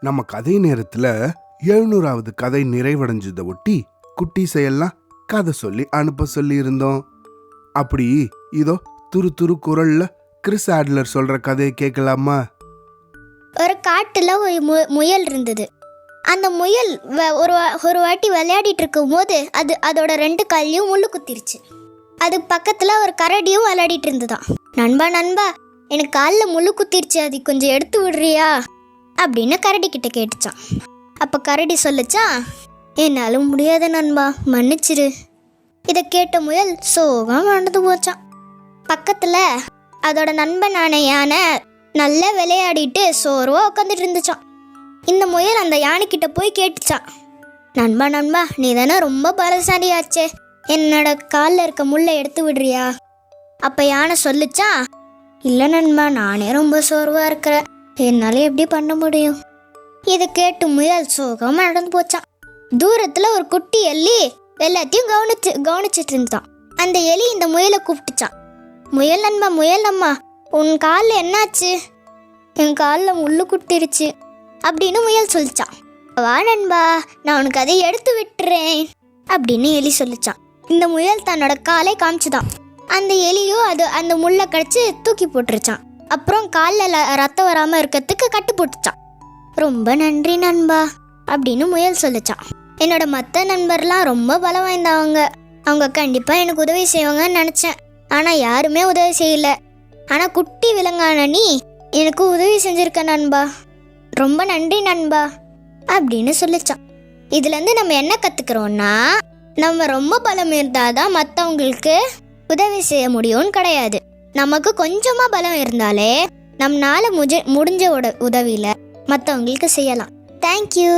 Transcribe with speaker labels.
Speaker 1: நம்ம கதை நேரத்துல எழுநூறாவது கதை நிறைவடைஞ்சதை ஒட்டி குட்டி செயல்லாம் கதை சொல்லி அனுப்ப சொல்லி இருந்தோம் அப்படி இதோ துரு துரு குரல்ல கிறிஸ் ஆட்லர் சொல்ற கதையை கேட்கலாமா?
Speaker 2: ஒரு காட்டுல ஒரு முயல் இருந்தது. அந்த முயல் ஒரு ஒரு வாட்டி விளையாடிட்டு இருக்கும்போது அது அதோட ரெண்டு கால்லையும் முள்ளு குத்திருச்சு. அது பக்கத்துல ஒரு கரடியும் விளையாடிட்டு இருந்ததாம். நண்பா நண்பா எனக்கு காலில் முள்ளு குத்திருச்சு அது கொஞ்சம் எடுத்து விடுறியா? அப்படின்னு கரடி கிட்ட கேட்டுச்சான். அப்போ கரடி சொல்லுச்சா என்னால் முடியாத நண்பா மன்னிச்சிரு. இதை கேட்ட முயல் சோகம் நடந்து போச்சான். பக்கத்தில் அதோட நண்பனான யானை நல்லா விளையாடிட்டு சோர்வாக உட்காந்துட்டு இருந்துச்சான். இந்த முயல் அந்த யானைக்கிட்ட போய் கேட்டுச்சான் நண்பா நண்பா நீ தானே ரொம்ப பலசாலியாச்சே. என்னோட காலில் இருக்க முள்ளை எடுத்து விடுறியா? அப்போ யானை சொல்லிச்சான் இல்லை நண்பா நானே ரொம்ப சோர்வாக இருக்கிறேன். என்னால் எப்படி பண்ண முடியும்? இதை கேட்டு முயல் சோகமாக நடந்து போச்சான். தூரத்தில் ஒரு குட்டி எலி எல்லாத்தையும் கவனிச்சு கவனிச்சிட்டு இருந்தான் அந்த எலி இந்த முயலை கூப்பிட்டுச்சான். முயல் நண்பா முயல் அம்மா உன் காலில் என்னாச்சு? என் காலில் முள்ளு குட்டிருச்சு அப்படின்னு முயல் சொல்லிச்சான். வா நண்பா நான் உனக்கு அதை எடுத்து விட்டுறேன் அப்படின்னு எலி சொல்லிச்சான். இந்த முயல் தன்னோட காலை காமிச்சுதான். அந்த எலியும் அது அந்த முள்ளை கடிச்சு தூக்கி போட்டுருச்சான். அப்புறம் காலில் ரத்தம் வராமல் இருக்கிறதுக்கு கட்டு போட்டுச்சான். ரொம்ப நன்றி நண்பா அப்படின்னு முயல் சொல்லிச்சான். என்னோட மற்ற நண்பர்லாம் ரொம்ப பலம் வாய்ந்தவங்க. அவங்க கண்டிப்பாக எனக்கு உதவி செய்வாங்கன்னு நினச்சேன். ஆனால் யாருமே உதவி செய்யல. ஆனால் குட்டி விலங்கான நீ எனக்கு உதவி செஞ்சுருக்க நண்பா. ரொம்ப நன்றி நண்பா அப்படின்னு சொல்லிச்சான். இதுலேருந்து நம்ம என்ன கற்றுக்குறோன்னா நம்ம ரொம்ப பலம் இருந்தால் தான் மற்றவங்களுக்கு உதவி செய்ய முடியும்னு கிடையாது. நமக்கு கொஞ்சமாக பலம் இருந்தாலே நம்மளால முஜ முடிஞ்ச உட உதவியில் மற்றவங்களுக்கு செய்யலாம். தேங்க்யூ